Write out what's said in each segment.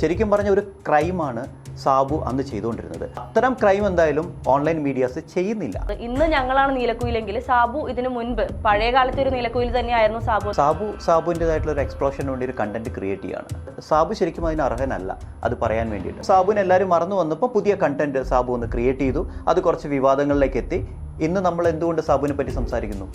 ശരിക്കും പറഞ്ഞ ഒരു ക്രൈമാണ് സാബു അന്ന് ചെയ്തുകൊണ്ടിരുന്നത്. അത്തരം ക്രൈം എന്തായാലും ഓൺലൈൻ മീഡിയാസ് ചെയ്യുന്നില്ല. ഇന്ന് ഞങ്ങളാണ് നീലക്കുയിലെങ്കിൽ സാബു ഇതിനു മുൻപ് പഴയ കാലത്തെ ഒരു നീലക്കുയിൽ തന്നെയായിരുന്നു സാബു. സാബു സാബുവിന്റെതായിട്ടുള്ള ഒരു എക്സ്പ്ലോഷന് വേണ്ടി ഒരു കണ്ടന്റ് ക്രിയേറ്റ് ചെയ്യാണ്. സാബു ശരിക്കും അതിന് അർഹനല്ല അത് പറയാൻ വേണ്ടിയിട്ട്. സാബുവിന് എല്ലാവരും മറന്നു വന്നപ്പോൾ പുതിയ കണ്ടന്റ് സാബു ഒന്ന് ക്രിയേറ്റ് ചെയ്തു. അത് കുറച്ച് വിവാദങ്ങളിലേക്ക് എത്തി. ഇന്ന് നമ്മൾ എന്തുകൊണ്ട് സാബുവിനെ പറ്റി സംസാരിക്കുന്നു?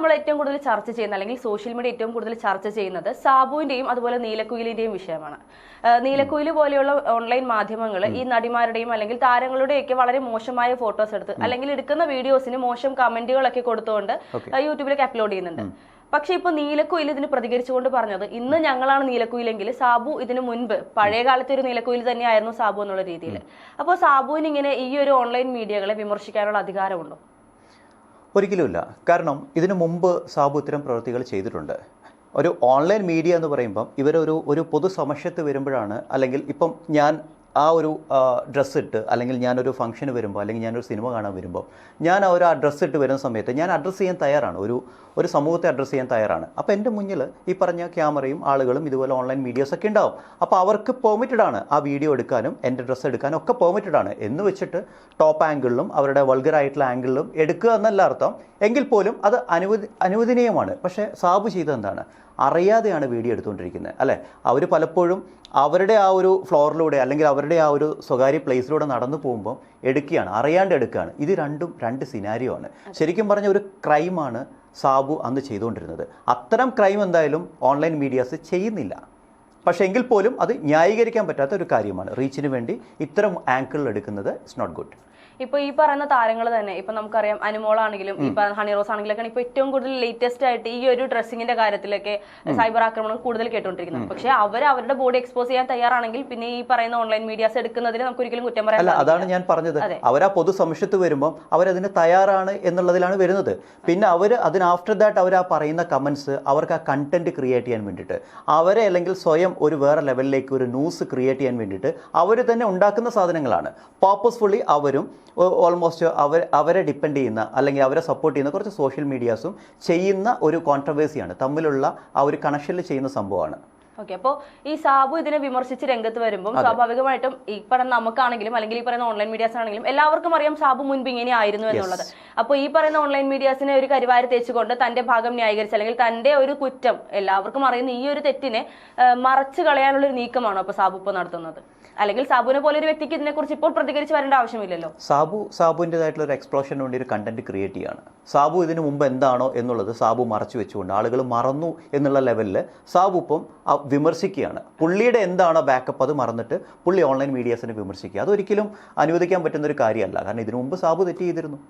നമ്മൾ ഏറ്റവും കൂടുതൽ ചർച്ച ചെയ്യുന്ന അല്ലെങ്കിൽ സോഷ്യൽ മീഡിയ ഏറ്റവും കൂടുതൽ ചർച്ച ചെയ്യുന്നത് സാബുവിന്റെയും അതുപോലെ നീലക്കുയിലിന്റെയും വിഷയമാണ്. നീലക്കുയിൽ പോലെയുള്ള ഓൺലൈൻ മാധ്യമങ്ങൾ ഈ നടിമാരുടെയും അല്ലെങ്കിൽ താരങ്ങളുടെയൊക്കെ വളരെ മോശമായ ഫോട്ടോസ് എടുത്ത് അല്ലെങ്കിൽ എടുക്കുന്ന വീഡിയോസിന് മോശം കമന്റുകളൊക്കെ കൊടുത്തുകൊണ്ട് യൂട്യൂബിലേക്ക് അപ്ലോഡ് ചെയ്യുന്നുണ്ട്. പക്ഷെ ഇപ്പൊ നീലക്കുയിൽ ഇതിന് പ്രതികരിച്ചുകൊണ്ട് പറഞ്ഞത് ഇന്ന് ഞങ്ങളാണ് നീലക്കുയിലെങ്കിൽ സാബു ഇതിന് മുൻപ് പഴയ കാലത്തെ ഒരു നീലക്കുയിൽ തന്നെയായിരുന്നു സാബു എന്നുള്ള രീതിയിൽ അപ്പോൾ സാബുവിന് ഇങ്ങനെ ഈ ഒരു ഓൺലൈൻ മീഡിയകളെ വിമർശിക്കാനുള്ള അധികാരമുണ്ടോ? ഒരിക്കലുമില്ല. കാരണം ഇതിനു മുമ്പ് സാബു ഇത്തരം പ്രവൃത്തികൾ ചെയ്തിട്ടുണ്ട്. ഒരു ഓൺലൈൻ മീഡിയ എന്ന് പറയുമ്പം ഇവരൊരു ഒരു പൊതു സമക്ഷത്ത് വരുമ്പോഴാണ് അല്ലെങ്കിൽ ഇപ്പം ഞാൻ ആ ഒരു ഡ്രസ്സ് ഇട്ട് അല്ലെങ്കിൽ ഞാനൊരു ഫംഗ്ഷന് വരുമ്പോൾ അല്ലെങ്കിൽ ഞാനൊരു സിനിമ കാണാൻ വരുമ്പോൾ ഞാൻ ആ ഒരു ഡ്രസ്സ് ഇട്ട് വരുന്ന സമയത്ത് ഞാൻ അഡ്രസ്സ് ചെയ്യാൻ തയ്യാറാണ്. ഒരു ഒരു സമൂഹത്തെ അഡ്രസ്സ് ചെയ്യാൻ തയ്യാറാണ്. അപ്പോൾ എന്റെ മുന്നിൽ ഈ പറഞ്ഞ ക്യാമറയും ആളുകളും ഇതുപോലെ ഓൺലൈൻ മീഡിയാസ് ഒക്കെ ഉണ്ടാവും. അപ്പോൾ അവർക്ക് പെർമിറ്റഡ് ആണ് ആ വീഡിയോ എടുക്കാനും എന്റെ ഡ്രസ്സ് എടുക്കാനും ഒക്കെ പെർമിറ്റഡ് ആണ്. എന്ന് വെച്ചിട്ട് ടോപ്പ് ആംഗിളിലും അവരുടെ വൾഗറായിട്ടുള്ള ആംഗിളിലും എടുക്കുക എന്നല്ല അർത്ഥം. എങ്കിൽ പോലും അത് അനുവദി അനുവദനീയമാണ്. പക്ഷേ സാബു ചെയ്തത് എന്താണ്? അറിയാതെയാണ് വീഡിയോ എടുത്തുകൊണ്ടിരിക്കുന്നത് അല്ലേ? അവർ പലപ്പോഴും അവരുടെ ആ ഒരു ഫ്ലോറിലൂടെ അല്ലെങ്കിൽ അവരുടെ ആ ഒരു സ്വകാര്യ പ്ലേസിലൂടെ നടന്നു പോകുമ്പോൾ എടുക്കുകയാണ് അറിയാണ്ട് എടുക്കുകയാണ്. ഇത് രണ്ടും രണ്ട് സിനാരിയോ ആണ്. ശരിക്കും പറഞ്ഞ ഒരു ക്രൈമാണ് സാബു അന്ന് ചെയ്തുകൊണ്ടിരുന്നത്. അത്തരം ക്രൈം എന്തായാലും ഓൺലൈൻ മീഡിയാസ് ചെയ്യുന്നില്ല. പക്ഷേ എങ്കിൽ പോലും അത് ന്യായീകരിക്കാൻ പറ്റാത്ത ഒരു കാര്യമാണ്. റീച്ചിന് വേണ്ടി ഇത്തരം ആങ്കിളിൽ എടുക്കുന്നത് ഇറ്റ്സ് നോട്ട് ഗുഡ് ഇപ്പൊ ഈ പറയുന്ന താരങ്ങൾ തന്നെ ഇപ്പൊ നമുക്കറിയാം അനുമോളാണെങ്കിലും ഈ പറയുന്ന ഹണി റോസ് ആണെങ്കിലും ഇപ്പൊ ഏറ്റവും കൂടുതൽ ലേറ്റസ്റ്റ് ആയിട്ട് ഈ ഒരു ഡ്രസ്സിങ്ങിന്റെ കാര്യത്തിലൊക്കെ സൈബർ ആക്രമണം കൂടുതൽ കേട്ടുകൊണ്ടിരിക്കുന്നത് പക്ഷെ അവർ അവരുടെ ബോഡി എക്സ്പോസ് ചെയ്യാൻ തയ്യാറാണെങ്കിൽ പിന്നെ ഈ പറയുന്ന ഓൺലൈൻ മീഡിയാസ് എടുക്കുന്നതിന് നമുക്ക് ഒരിക്കലും കുറ്റം പറയാൻ അതാണ് ഞാൻ പറഞ്ഞത്. അവർ ആ പൊതു സംശയത്ത് വരുമ്പോൾ അവരതിന് തയ്യാറാണ് എന്നുള്ളതിലാണ് വരുന്നത്. പിന്നെ അവർ അതിന് ആഫ്റ്റർ ദാറ്റ് അവർ ആ പറയുന്ന കമൻസ് അവർക്ക് ആ കണ്ടന്റ് ക്രിയേറ്റ് ചെയ്യാൻ വേണ്ടിയിട്ട് അവരെ അല്ലെങ്കിൽ സ്വയം ഒരു വേറെ ലെവലിലേക്ക് ഒരു ന്യൂസ് ക്രിയേറ്റ് ചെയ്യാൻ വേണ്ടിയിട്ട് അവർ തന്നെ ഉണ്ടാക്കുന്ന സാധനങ്ങളാണ്. പർപ്പസ്ഫുള്ളി അവരും ഓൾമോസ്റ്റ് അവർ അവരെ ഡിപ്പെൻഡ് ചെയ്യുന്ന അല്ലെങ്കിൽ അവരെ സപ്പോർട്ട് ചെയ്യുന്ന കുറച്ച് സോഷ്യൽ മീഡിയാസും ചെയ്യുന്ന ഒരു കോൺട്രവേഴ്സിയാണ് തമ്മിലുള്ള ആ ഒരു കണക്ഷനിൽ ചെയ്യുന്ന സംഭവമാണ്. ഓക്കെ അപ്പോൾ ഈ സാബു ഇതിനെ വിമർശിച്ച് രംഗത്ത് വരുമ്പോൾ സ്വാഭാവികമായിട്ടും ഈ പറയുന്ന നമുക്കാണെങ്കിലും അല്ലെങ്കിൽ ഈ പറയുന്ന ഓൺലൈൻ മീഡിയാസ് ആണെങ്കിലും എല്ലാവർക്കും അറിയാം സാബു മുൻപ് ഇങ്ങനെ ആയിരുന്നു എന്നുള്ളത്. അപ്പോൾ ഈ പറയുന്ന ഓൺലൈൻ മീഡിയാസിനെ ഒരു കരിവാരി തേച്ചുകൊണ്ട് തന്റെ ഭാഗം ന്യായീകരിച്ച് അല്ലെങ്കിൽ തന്റെ ഒരു കുറ്റം എല്ലാവർക്കും അറിയുന്ന ഈ ഒരു തെറ്റിനെ മറച്ചു കളയാനുള്ള ഒരു നീക്കമാണോ അപ്പോൾ സാബു ഇപ്പോൾ നടത്തുന്നത്? അല്ലെങ്കിൽ സാബുവിനെ പോലെ ഒരു വ്യക്തിക്ക് ഇതിനെക്കുറിച്ച് ഇപ്പോൾ പ്രതികരിച്ച് വരേണ്ട ആവശ്യമില്ലല്ലോ. സാബു സാബുവിന്റെതായിട്ടുള്ള ഒരു എക്സ്പ്ലോഷന് വേണ്ടി ഒരു കണ്ടന്റ് ക്രിയേറ്റ് ചെയ്യാണ്. സാബു ഇതിനു മുമ്പ് എന്താണോ എന്നുള്ളത് സാബു മറച്ചു വെച്ചുകൊണ്ട് ആളുകൾ മറന്നു എന്നുള്ള ലെവലിൽ സാബു ഇപ്പം വിമർശിക്കുകയാണ്. പുള്ളിയുടെ എന്താണോ ബാക്കപ്പ് അത് മറന്നിട്ട് പുള്ളി ഓൺലൈൻ മീഡിയാസിനെ വിമർശിക്കുക. അതൊരിക്കലും അനുവദിക്കാൻ പറ്റുന്ന ഒരു കാര്യമല്ല. കാരണം ഇതിനു മുമ്പ് സാബു തെറ്റ് ചെയ്തിരുന്നു.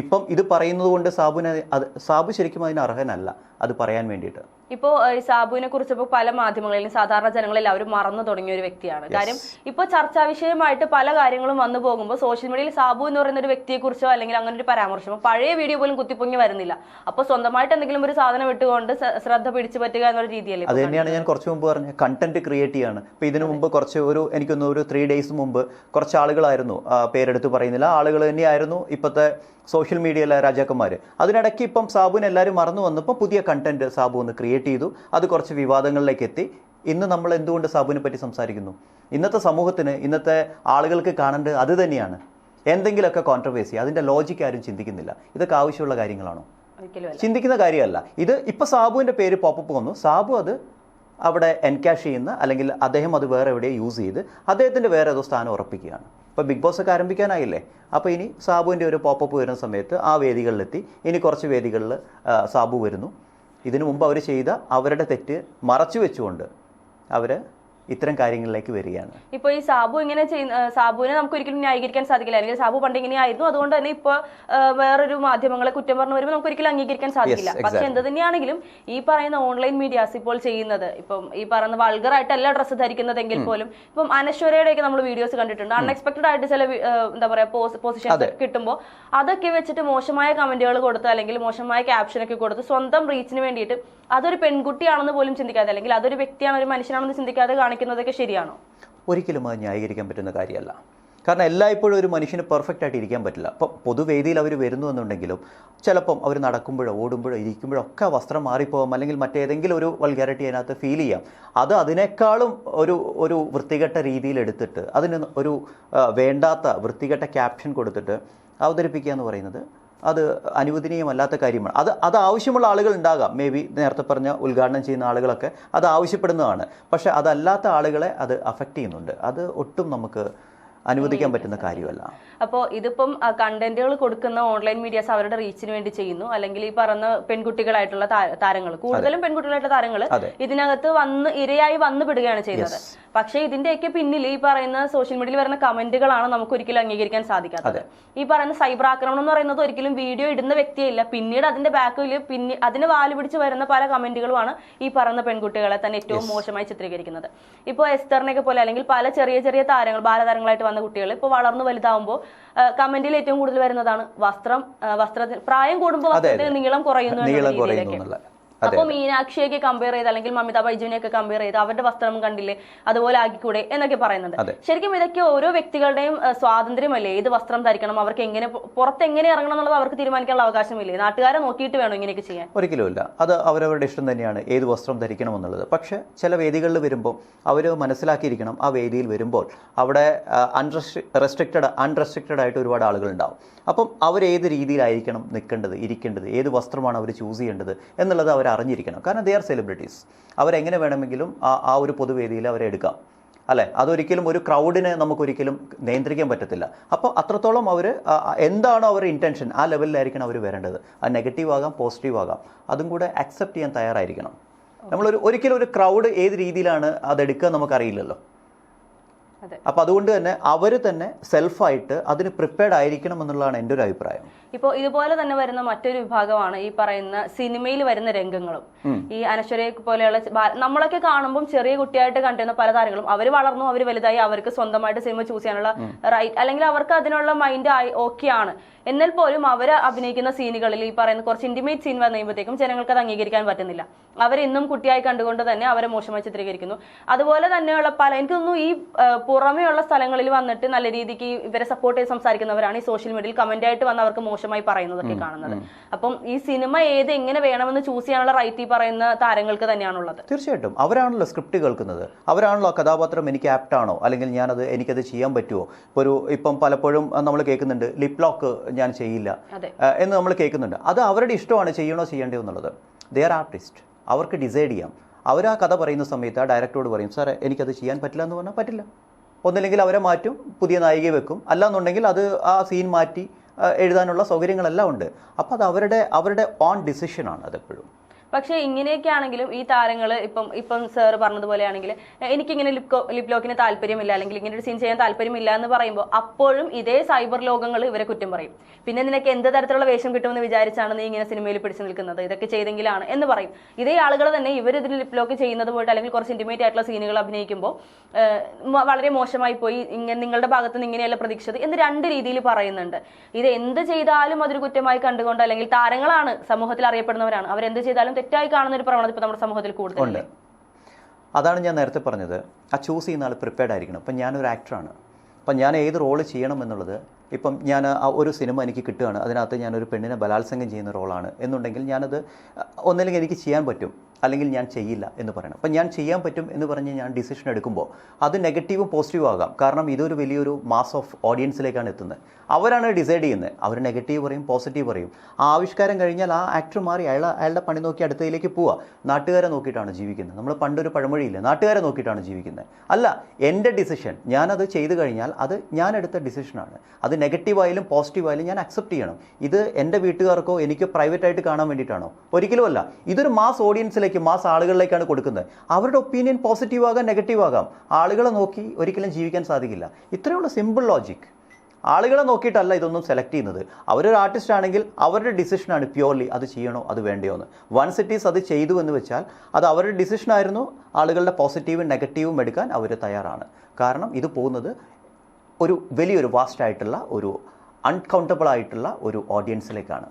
ഇപ്പം ഇത് പറയുന്നത് കൊണ്ട് സാബുവിനെ അത് സാബു ശരിക്കും അതിന് അർഹനല്ല. അത് പറയാൻ വേണ്ടിയിട്ട്. ഇപ്പോ സാബുവിനെ കുറിച്ച് ഇപ്പോൾ പല മാധ്യമങ്ങളിലും സാധാരണ ജനങ്ങളിൽ അവർ മറന്നു തുടങ്ങിയ ഒരു വ്യക്തിയാണ്. കാര്യം ഇപ്പൊ ചർച്ചാ വിഷയമായിട്ട് പല കാര്യങ്ങളും വന്നു പോകുമ്പോൾ സോഷ്യൽ മീഡിയയിൽ സാബു എന്ന് പറയുന്ന ഒരു വ്യക്തിയെ കുറിച്ചോ അല്ലെങ്കിൽ അങ്ങനെ ഒരു പരാമർശമോ പഴയ വീഡിയോ പോലും കുത്തിപ്പൊങ്ങി വരുന്നില്ല. അപ്പൊ സ്വന്തമായിട്ട് എന്തെങ്കിലും ഒരു സാധനം ഇട്ടുകൊണ്ട് ശ്രദ്ധ പിടിച്ചു പറ്റുക എന്നൊരു രീതിയല്ലേ അത് ഇപ്പൊ തന്നെയാണ് ഞാൻ കുറച്ച് മുമ്പ് പറഞ്ഞത് കണ്ടന്റ് ക്രിയേറ്റ് ചെയ്യാണ്. ഇപ്പോൾ ഇതിനു മുമ്പ് കുറച്ച് ഒരു എനിക്കൊന്ന് ഒരു ത്രീ ഡേയ്സ് മുമ്പ് കുറച്ച് ആളുകളായിരുന്നു പേരെടുത്ത് പറയുന്നില്ല. ആളുകൾ തന്നെയായിരുന്നു ഇപ്പോഴത്തെ സോഷ്യൽ മീഡിയയിലെ രാജാക്കന്മാർ അതിനിടയ്ക്ക് ഇപ്പം സാബുവിനെ എല്ലാവരും മറന്നു വന്നപ്പോൾ പുതിയ കണ്ടന്റ് സാബു ഒന്ന് ക്രിയേറ്റ് ചെയ്തു. അത് കുറച്ച് വിവാദങ്ങളിലേക്ക് എത്തി. ഇന്ന് നമ്മൾ എന്തുകൊണ്ട് സാബുവിനെ പറ്റി സംസാരിക്കുന്നു? ഇന്നത്തെ സമൂഹത്തിന് ഇന്നത്തെ ആളുകൾക്ക് കാണേണ്ടത് അത് തന്നെയാണ്. എന്തെങ്കിലുമൊക്കെ കോൺട്രവേഴ്സി അതിന്റെ ലോജിക്ക് ആരും ചിന്തിക്കുന്നില്ല. ഇതൊക്കെ ആവശ്യമുള്ള കാര്യങ്ങളാണോ? ചിന്തിക്കുന്ന കാര്യമല്ല. ഇത് ഇപ്പൊ സാബുവിന്റെ പേര് പോപ്പപ്പ് വന്നു. സാബു അത് അവിടെ എൻകാഷ് ചെയ്യുന്ന അല്ലെങ്കിൽ അദ്ദേഹം അത് വേറെ എവിടെയോ യൂസ് ചെയ്ത് അദ്ദേഹത്തിന്റെ വേറെ ഏതോ സ്ഥാനം ഉറപ്പിക്കുകയാണ്. ഇപ്പോൾ ബിഗ് ബോസ് ഒക്കെ ആരംഭിക്കാനായില്ലേ? അപ്പോൾ ഇനി സാബുവിന്റെ ഒരു പോപ്പപ്പ് വരുന്ന സമയത്ത് ആ വേദികളിലെത്തി. ഇനി കുറച്ച് വേദികളിൽ സാബു വരുന്നു. ഇതിനു മുമ്പ് അവർ ചെയ്ത അവരുടെ തെറ്റ് മറച്ചു വെച്ചുകൊണ്ട് അവർ ഇത്തരം കാര്യങ്ങളിലേക്ക് വരികയാണ്. ഇപ്പൊ ഈ സാബു ഇങ്ങനെ ചെയ്യുന്ന സാബുവിനെ നമുക്ക് ഒരിക്കലും ന്യായീകരിക്കാൻ സാധിക്കില്ല. അല്ലെങ്കിൽ സാബു പണ്ട് ഇങ്ങനെയായിരുന്നു അതുകൊണ്ട് തന്നെ ഇപ്പൊ വേറൊരു മാധ്യമങ്ങളെ കുറ്റം പറഞ്ഞു വരുമ്പോൾ നമുക്ക് ഒരിക്കലും അംഗീകരിക്കാൻ സാധിക്കില്ല. പക്ഷെ. എന്ത് തന്നെയാണെങ്കിലും ഈ പറയുന്ന ഓൺലൈൻ മീഡിയാസ് ഇപ്പോൾ ചെയ്യുന്നത് ഇപ്പം ഈ പറയുന്ന വൾഗറായിട്ടല്ല ഡ്രസ്സ് ധരിക്കുന്നതെങ്കിൽ പോലും ഇപ്പം അനശ്വരയുടെ ഒക്കെ നമ്മൾ വീഡിയോസ് കണ്ടിട്ടുണ്ട്. അൺഎക്സ്പെക്ടഡ് ആയിട്ട് ചില എന്താ പറയാ പൊസിഷൻ കിട്ടുമ്പോൾ അതൊക്കെ വെച്ചിട്ട് മോശമായ കമന്റുകൾ കൊടുത്ത് അല്ലെങ്കിൽ മോശമായ ക്യാപ്ഷൻ ഒക്കെ കൊടുത്ത് സ്വന്തം റീച്ചിന് വേണ്ടിയിട്ട് അതൊരു പെൺകുട്ടിയാണെന്ന് പോലും ചിന്തിക്കാതെ അല്ലെങ്കിൽ അതൊരു വ്യക്തിയാണ് ഒരു മനുഷ്യനാണെന്ന് ചിന്തിക്കാതെ കാണിക്കുന്നതൊക്കെ ശരിയാണോ? ഒരിക്കലും അത് ന്യായീകരിക്കാൻ പറ്റുന്ന കാര്യമല്ല. കാരണം എല്ലായ്പ്പോഴും ഒരു മനുഷ്യന് പെർഫെക്റ്റ് ആയിട്ട് ഇരിക്കാൻ പറ്റില്ല. അപ്പം പൊതുവേദിയിൽ അവർ വരുന്നു എന്നുണ്ടെങ്കിലും ചിലപ്പം അവർ നടക്കുമ്പോഴോ ഓടുമ്പോഴോ ഇരിക്കുമ്പോഴോ ഒക്കെ വസ്ത്രം മാറിപ്പോകാം അല്ലെങ്കിൽ മറ്റേതെങ്കിലും ഒരു വൾഗാരിറ്റി അതിനകത്ത് ഫീൽ ചെയ്യാം. അത് അതിനേക്കാളും ഒരു ഒരു വൃത്തികെട്ട രീതിയിൽ എടുത്തിട്ട് അതിന് ഒരു വേണ്ടാത്ത വൃത്തികെട്ട ക്യാപ്ഷൻ കൊടുത്തിട്ട് അവതരിപ്പിക്കുക എന്ന് പറയുന്നത് അത് അനുവദനീയമല്ലാത്ത കാര്യമാണ്. അത് അത് ആവശ്യമുള്ള ആളുകൾ ഉണ്ടാകാം. മേ ബി നേരത്തെ പറഞ്ഞ ഉദ്ഘാടനം ചെയ്യുന്ന ആളുകളൊക്കെ അത് ആവശ്യപ്പെടുന്നതാണ്. പക്ഷേ അതല്ലാത്ത ആളുകളെ അത് അഫക്റ്റ് ചെയ്യുന്നുണ്ട്. അത് ഒട്ടും നമുക്ക് അനുവദിക്കാൻ പറ്റുന്ന കാര്യമല്ല. അപ്പോൾ ഇതിപ്പം കണ്ടന്റുകൾ കൊടുക്കുന്ന ഓൺലൈൻ മീഡിയാസ് അവരുടെ റീച്ചിന് വേണ്ടി ചെയ്യുന്നു. അല്ലെങ്കിൽ ഈ പറഞ്ഞ പെൺകുട്ടികളായിട്ടുള്ള താരങ്ങൾ. കൂടുതലും പെൺകുട്ടികളായിട്ടുള്ള താരങ്ങൾ ഇതിനകത്ത് വന്ന് ഇരയായി വന്നു പെടുകയാണ് ചെയ്യുന്നത്. പക്ഷേ ഇതിന്റെയൊക്കെ പിന്നിൽ ഈ പറയുന്ന സോഷ്യൽ മീഡിയയിൽ വരുന്ന കമന്റുകളാണ് നമുക്ക് ഒരിക്കലും അംഗീകരിക്കാൻ സാധിക്കാത്തത്. ഈ പറയുന്ന സൈബർ ആക്രമണം എന്ന് പറയുന്നത് ഒരിക്കലും വീഡിയോ ഇടുന്ന വ്യക്തിയല്ല. പിന്നീട് അതിന്റെ ബാക്കിൽ പിന്നെ അതിന് വാൽ പിടിച്ച് വരുന്ന പല കമന്റുകളുമാണ് ഈ പറയുന്ന പെൺകുട്ടികളെ തന്നെ ഏറ്റവും മോശമായി ചിത്രീകരിക്കുന്നത്. ഇപ്പോൾ എസ്തറിനെയൊക്കെ പോലെ അല്ലെങ്കിൽ പല ചെറിയ ചെറിയ താരങ്ങൾ ബാലതാരങ്ങളായിട്ട് വന്ന കുട്ടികൾ. ഇപ്പോൾ വളർന്നു വലുതാവുമ്പോൾ കമന്റിൽ ഏറ്റവും കൂടുതൽ വരുന്നതാണ് വസ്ത്രം. വസ്ത്രത്തിൽ പ്രായം കൂടുമ്പോൾ വസ്ത്രത്തിന് നീളം കുറയുന്നു എന്നുള്ള രീതിയിലൊക്കെ. അപ്പൊ മീനാക്ഷിയൊക്കെ കമ്പയർ ചെയ്ത് അല്ലെങ്കിൽ മമിത ബൈജുവിനെ ഒക്കെ കമ്പയർ ചെയ്ത് അവരുടെ വസ്ത്രം കണ്ടില്ലേ അതുപോലെ ആക്കിക്കൂടെ എന്നൊക്കെ പറയുന്നുണ്ട് ശരിക്കും ഇതൊക്കെ ഓരോ വ്യക്തികളുടെയും സ്വാതന്ത്ര്യമല്ലേ? ഏത് വസ്ത്രം ധരിക്കണം? അവർക്ക് എങ്ങനെ പുറത്ത് എങ്ങനെ ഇറങ്ങണം എന്നുള്ളത് അവർക്ക് തീരുമാനിക്കാനുള്ള അവകാശമില്ലേ? നാട്ടുകാരെ നോക്കിയിട്ട് വേണം ഇങ്ങനെയൊക്കെ ചെയ്യാൻ? ഒരിക്കലുമില്ല അത് അവരവരുടെ ഇഷ്ടം തന്നെയാണ് ഏത് വസ്ത്രം ധരിക്കണം എന്നുള്ളത് പക്ഷേ ചില വേദികളിൽ വരുമ്പോൾ അവർ മനസ്സിലാക്കിയിരിക്കണം ആ വേദിയിൽ വരുമ്പോൾ അവിടെ റെസ്ട്രിക്റ്റഡ് അൺറെസ്ട്രിക്റ്റഡ് ആയിട്ട് ഒരുപാട് ആളുകളുണ്ടാവും. അപ്പം അവർ ഏത് രീതിയിലായിരിക്കണം നിൽക്കേണ്ടത് ഇരിക്കേണ്ടത് ഏത് വസ്ത്രമാണ് അവർ ചൂസ് ചെയ്യേണ്ടത് എന്നുള്ളത് അവർ അറിഞ്ഞിരിക്കണം. കാരണം ദേ ആർ സെലിബ്രിറ്റീസ് അവരെങ്ങനെ വേണമെങ്കിലും ആ ആ ഒരു പൊതുവേദിയിൽ അവരെ എടുക്കാം. അല്ലേ? അതൊരിക്കലും ഒരു ക്രൗഡിനെ നമുക്കൊരിക്കലും നിയന്ത്രിക്കാൻ പറ്റത്തില്ല. അപ്പോൾ അത്രത്തോളം അവർ എന്താണോ അവരുടെ ഇന്റൻഷൻ ആ ലെവലിലായിരിക്കണം അവർ വരേണ്ടത്. അത് നെഗറ്റീവ് ആകാം പോസിറ്റീവ് ആകാം. അതും കൂടെ അക്സെപ്റ്റ് ചെയ്യാൻ തയ്യാറായിരിക്കണം. നമ്മളൊരു ഒരിക്കലും ഒരു ക്രൗഡ് ഏത് രീതിയിലാണ് അതെടുക്കുക നമുക്കറിയില്ലല്ലോ. അതെ. അപ്പോൾ അതുകൊണ്ട് തന്നെ അവർ തന്നെ സെൽഫായിട്ട് അതിന് പ്രിപ്പയർഡ് ആയിരിക്കണം എന്നുള്ളതാണ് എന്റെ ഒരു അഭിപ്രായം. ഇപ്പോൾ ഇതുപോലെ തന്നെ വരുന്ന മറ്റൊരു വിഭാഗമാണ് ഈ പറയുന്ന സിനിമയിൽ വരുന്ന രംഗങ്ങളും. ഈ അനശ്വരയെ പോലെയുള്ള നമ്മളൊക്കെ കാണുമ്പോൾ ചെറിയ കുട്ടിയായിട്ട് കണ്ടിരുന്ന പല താരങ്ങളും. അവർ വളർന്നു അവർ വലുതായി അവർക്ക് സ്വന്തമായിട്ട് സിനിമ ചൂസ് ചെയ്യാനുള്ള റൈറ്റ് അല്ലെങ്കിൽ അവർക്ക് അതിനുള്ള മൈൻഡ് ഓക്കെ ആണ്. എന്നാൽ പോലും അവർ അഭിനയിക്കുന്ന സീനുകളിൽ ഈ പറയുന്ന കുറച്ച് ഇന്റിമേറ്റ് സീൻ വന്നു കഴിയുമ്പോഴത്തേക്കും ജനങ്ങൾക്ക് അത് അംഗീകരിക്കാൻ പറ്റുന്നില്ല. അവർ ഇന്നും കുട്ടിയായി കണ്ടുകൊണ്ട് തന്നെ അവരെ മോശമായി ചിത്രീകരിക്കുന്നു. അതുപോലെ തന്നെയുള്ള പല എനിക്ക് തോന്നുന്നു ഈ പുറമെയുള്ള സ്ഥലങ്ങളിൽ വന്നിട്ട് നല്ല രീതിക്ക് ഇവരെ സപ്പോർട്ട് ചെയ്ത് സംസാരിക്കുന്നവരാണ് ഈ സോഷ്യൽ മീഡിയയിൽ കമന്റ് ആയിട്ട് വന്ന് അവർക്ക് മോശമായി പറയുന്നതൊക്കെ കാണുന്നത്. അപ്പം ഈ സിനിമ ഏത് എങ്ങനെ വേണമെന്ന് ചൂസ് ചെയ്യാനുള്ള റൈറ്റ് ഈ പറയുന്ന താരങ്ങൾക്ക് തന്നെയാണുള്ളത്. തീർച്ചയായിട്ടും. അവരാണല്ലോ സ്ക്രിപ്റ്റ് കേൾക്കുന്നത്. അവരാണല്ലോ ആ കഥാപാത്രം എനിക്ക് ആപ്റ്റ് ആണോ? അല്ലെങ്കിൽ ഞാനത് എനിക്കത് ചെയ്യാൻ പറ്റുമോ ഒരു ഇപ്പം പലപ്പോഴും നമ്മൾ കേൾക്കുന്നുണ്ട് ലിപ് ലോക്ക് ഞാൻ ചെയ്യില്ല. എന്ന് നമ്മൾ കേൾക്കുന്നുണ്ട്. അത് അവരുടെ ഇഷ്ടമാണ് ചെയ്യണോ ചെയ്യേണ്ടോ എന്നുള്ളത്. ദേ ആർ ആർട്ടിസ്റ്റ് അവർക്ക് ഡിസൈഡ് ചെയ്യാം. അവർ ആ കഥ പറയുന്ന സമയത്ത് ആ ഡയറക്ടറോട് പറയും സാറേ എനിക്കത് ചെയ്യാൻ പറ്റില്ല എന്ന് പറഞ്ഞാൽ പറ്റില്ല. ഒന്നില്ലെങ്കിൽ അവരെ മാറ്റും പുതിയ നായികയെ വെക്കും. അല്ലാന്നുണ്ടെങ്കിൽ അത് ആ സീൻ മാറ്റി എഴുതാനുള്ള സൗകര്യങ്ങളെല്ലാം ഉണ്ട്. അപ്പോൾ അത് അവരുടെ അവരുടെ ഓൺ ഡിസിഷനാണ് അതെപ്പോഴും. പക്ഷേ ഇങ്ങനെയൊക്കെ ആണെങ്കിലും ഈ താരങ്ങൾ ഇപ്പം ഇപ്പം സാർ പറഞ്ഞതുപോലെയാണെങ്കിൽ എനിക്കിങ്ങനെ ലിപ് ലിപ് ലോക്കിന് താല്പര്യമില്ല അല്ലെങ്കിൽ ഇങ്ങനെ ഒരു സീൻ ചെയ്യാൻ താല്പര്യമില്ല എന്ന് പറയുമ്പോൾ അപ്പോഴും ഇതേ സൈബർ ലോകങ്ങൾ ഇവരെ കുറ്റം പറയും. പിന്നെ നിനക്ക് എന്ത് തരത്തിലുള്ള വേഷം കിട്ടുമെന്ന് വിചാരിച്ചാണ് നീ ഇങ്ങനെ സിനിമയിൽ പിടിച്ചു നിൽക്കുന്നത്? ഇതൊക്കെ ചെയ്തെങ്കിലാണ് എന്ന് പറയും. ഇതേ ആളുകൾ തന്നെ ഇവർ ഇതിന് ലിപ് ലോക്ക് ചെയ്യുന്നത് പോയിട്ട് അല്ലെങ്കിൽ കുറച്ച് ഇന്റിമേറ്റ് ആയിട്ടുള്ള സീനുകൾ അഭിനയിക്കുമ്പോൾ വളരെ മോശമായി പോയി ഇങ്ങനെ നിങ്ങളുടെ ഭാഗത്ത് നിന്ന് ഇങ്ങനെയല്ല പ്രതീക്ഷിച്ചത് എന്ന് രണ്ട് രീതിയിൽ പറയുന്നുണ്ട്. ഇത് എന്ത് ചെയ്താലും അതൊരു കുറ്റമായി കണ്ടുകൊണ്ട് അല്ലെങ്കിൽ താരങ്ങളാണ് സമൂഹത്തിൽ അറിയപ്പെടുന്നവരാണ്. അവരെന്ത് ചെയ്താലും തെറ്റായി കാണുന്ന ഒരു പ്രവണത ഇപ്പോൾ നമ്മുടെ സമൂഹത്തിൽ കൂടുതലുണ്ട് അതാണ് ഞാൻ നേരത്തെ പറഞ്ഞത്. ആ ചൂസ് ചെയ്യുന്ന ആൾ പ്രിപ്പയർഡ് ആയിരിക്കണം. ഇപ്പം ഞാനൊരു ആക്ടറാണ് അപ്പം ഞാൻ ഏത് റോൾ ചെയ്യണം എന്നുള്ളത് ഇപ്പം ഞാൻ ആ ഒരു സിനിമ എനിക്ക് കിട്ടുകയാണ്. അതിനകത്ത് ഞാനൊരു പെണ്ണിനെ ബലാത്സംഗം ചെയ്യുന്ന റോളാണ് എന്നുണ്ടെങ്കിൽ ഞാനത് ഒന്നില്ലെങ്കിൽ എനിക്ക് ചെയ്യാൻ പറ്റും അല്ലെങ്കിൽ ഞാൻ ചെയ്യില്ല എന്ന് പറയണം. അപ്പം ഞാൻ ചെയ്യാൻ പറ്റും എന്ന് പറഞ്ഞ് ഞാൻ ഡിസിഷൻ എടുക്കുമ്പോൾ അത് നെഗറ്റീവും പോസിറ്റീവും ആകാം. കാരണം ഇതൊരു വലിയൊരു മാസ് ഓഫ് ഓഡിയൻസിലേക്കാണ് എത്തുന്നത്. അവരാണ് ഡിസൈഡ് ചെയ്യുന്നത്. അവർ നെഗറ്റീവ് പറയും പോസിറ്റീവ് പറയും. ആ ആവിഷ്കാരം കഴിഞ്ഞാൽ ആ ആക്ടർ മാറി അയാൾ അയാളുടെ പണി നോക്കി അടുത്തതിലേക്ക് പോവുക. നാട്ടുകാരെ നോക്കിയിട്ടാണ് ജീവിക്കുന്നത്. നമ്മൾ പണ്ടൊരു പഴമൊഴിയില്ല? നാട്ടുകാരെ നോക്കിയിട്ടാണ് ജീവിക്കുന്നത്. അല്ല എന്റെ ഡിസിഷൻ ഞാനത് ചെയ്തു കഴിഞ്ഞാൽ അത് ഞാനെടുത്ത ഡിസിഷനാണ് അത് നെഗറ്റീവായാലും പോസിറ്റീവായാലും ഞാൻ അക്സെപ്റ്റ് ചെയ്യണം. ഇത് എന്റെ വീട്ടുകാർക്കോ എനിക്കോ പ്രൈവറ്റ് ആയിട്ട് കാണാൻ വേണ്ടിയിട്ടാണോ? ഒരിക്കലുമല്ല. ഇതൊരു മാസ് ഓഡിയൻസിലേക്ക് മാസ് ആളുകളിലേക്കാണ് കൊടുക്കുന്നത്. അവരുടെ ഒപ്പീനിയൻ പോസിറ്റീവ് ആകാം നെഗറ്റീവ് ആകാം. ആളുകളെ നോക്കി ഒരിക്കലും ജീവിക്കാൻ സാധിക്കില്ല. ഇത്രയുള്ള സിമ്പിൾ ലോജിക് ആളുകളെ നോക്കിയിട്ടല്ല ഇതൊന്നും സെലക്ട് ചെയ്യുന്നത്. അവരൊരു ആർട്ടിസ്റ്റ് ആണെങ്കിൽ അവരുടെ ഡിസിഷനാണ് പ്യുവർലി അത് ചെയ്യണോ അത് വേണ്ടയോ എന്ന്. വൺസ് ഇറ്റ് ഈസ് അത് ചെയ്തു എന്ന് വെച്ചാൽ അത് അവരുടെ ഡിസിഷനായിരുന്നു ആളുകളുടെ പോസിറ്റീവും നെഗറ്റീവും എടുക്കാൻ അവർ തയ്യാറാണ്. കാരണം ഇത് പോകുന്നത് ഒരു വലിയൊരു വാസ്റ്റ് ആയിട്ടുള്ള ഒരു അൺകൗണ്ടബിൾ ആയിട്ടുള്ള ഒരു ഓഡിയൻസിലേക്കാണ്